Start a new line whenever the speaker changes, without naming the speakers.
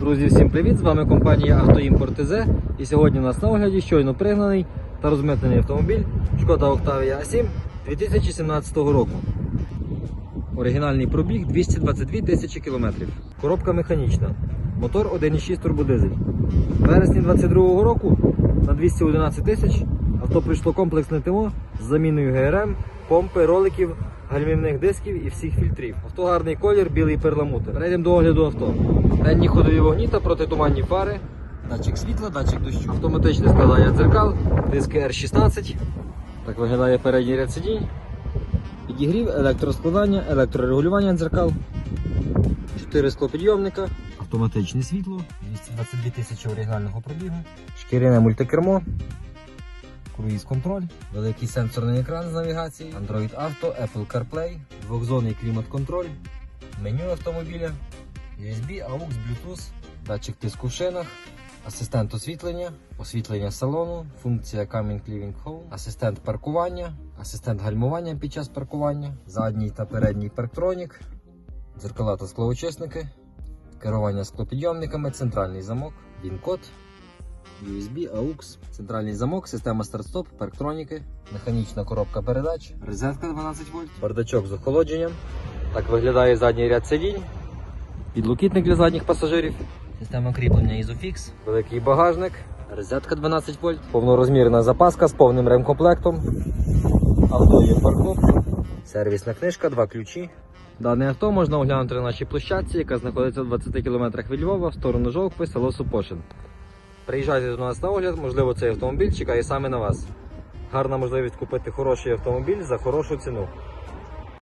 Друзі, всім привіт! З вами компанія Автоімпорт ТЗ. І сьогодні у нас на огляді щойно пригнаний та розмитнений автомобіль Шкода Octavia A7 2017 року. Оригінальний пробіг 222 тисячі кілометрів. Коробка механічна. Мотор 1,6 турбодизель. В вересні 2022 року на 211 тисяч авто пройшло комплексне ТО з заміною ГРМ, помпи, роликів, гальмівних дисків і всіх фільтрів. Авто гарний колір, білий перламутр. Перейдемо до огляду авто. Денні ходові вогні та протитуманні фари. Датчик світла, датчик дощу. Автоматичне складання дзеркал, диски R16. Так виглядає передній ряд сидінь. Підігрів, електроскладання, електрорегулювання дзеркал. 4 склопідйомника, автоматичне світло, 222 тисячі оригінального пробігу, шкіряне мультикермо, круїз контроль, великий сенсорний екран з навігацією, Android Auto, Apple CarPlay, двохзонний клімат-контроль, меню автомобіля, USB, AUX, Bluetooth, датчик тиску в шинах, асистент освітлення, освітлення салону, функція Coming Living Home, асистент паркування, асистент гальмування під час паркування, задній та передній парктронік, дзеркала та склоочисники, керування склопідйомниками, центральний замок, він-код, USB, AUX, центральний замок, система старт-стоп, парктроніки, механічна коробка передач, розетка 12 вольт, бардачок з охолодженням. Так виглядає задній ряд сидінь, підлокітник для задніх пасажирів, система кріплення Isofix, великий багажник, розетка 12 вольт, повнорозмірна запаска з повним ремкомплектом, авто є паркоп, сервісна книжка, два ключі. Дане авто можна оглянути на нашій площадці, яка знаходиться в 20 км від Львова в сторону Жовкви, село Супошин. Приїжджайте до нас на огляд, можливо, цей автомобіль чекає саме на вас. Гарна можливість купити хороший автомобіль за хорошу ціну.